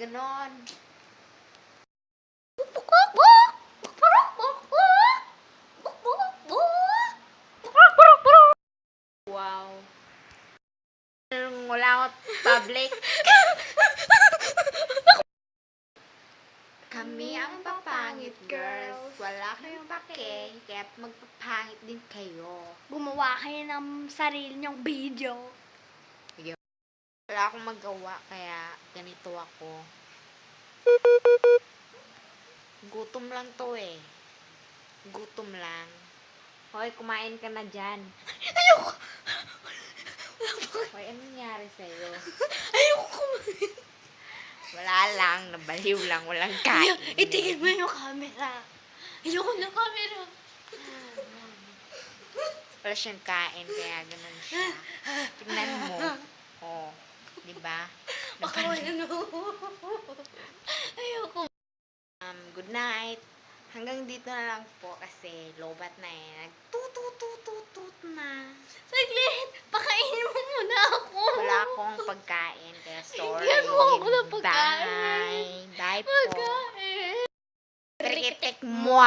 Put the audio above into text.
ganon. Wow. Wala ako public. Kami ang papangit girls. Wala kayong pake, kaya magpapangit din kayo. Gumawa kayo ng sarili niyong video. Wala akong magawa, kaya ganito ako. Gutom lang to eh. Gutom lang. Hoy, kumain ka na dyan. Ayoko! Hoy, ano nangyari sa'yo? Ayoko kumain. Wala lang, nabaliw lang, walang kain. Itigil mo yung camera. Ayoko ng camera. Wala siyang kain, kaya ganun siya. Tingnan mo. Oh, na Ayoko. Um, good night. Hanggang dito na lang po kasi lobat na eh. Nagtututututut na. Saglit! Pakainin mo muna ako. Wala akong pagkain, kaya sorry. Bigyan mo ako ng pagkain. Bye. Bye po. Pagkain. Trikitik mo.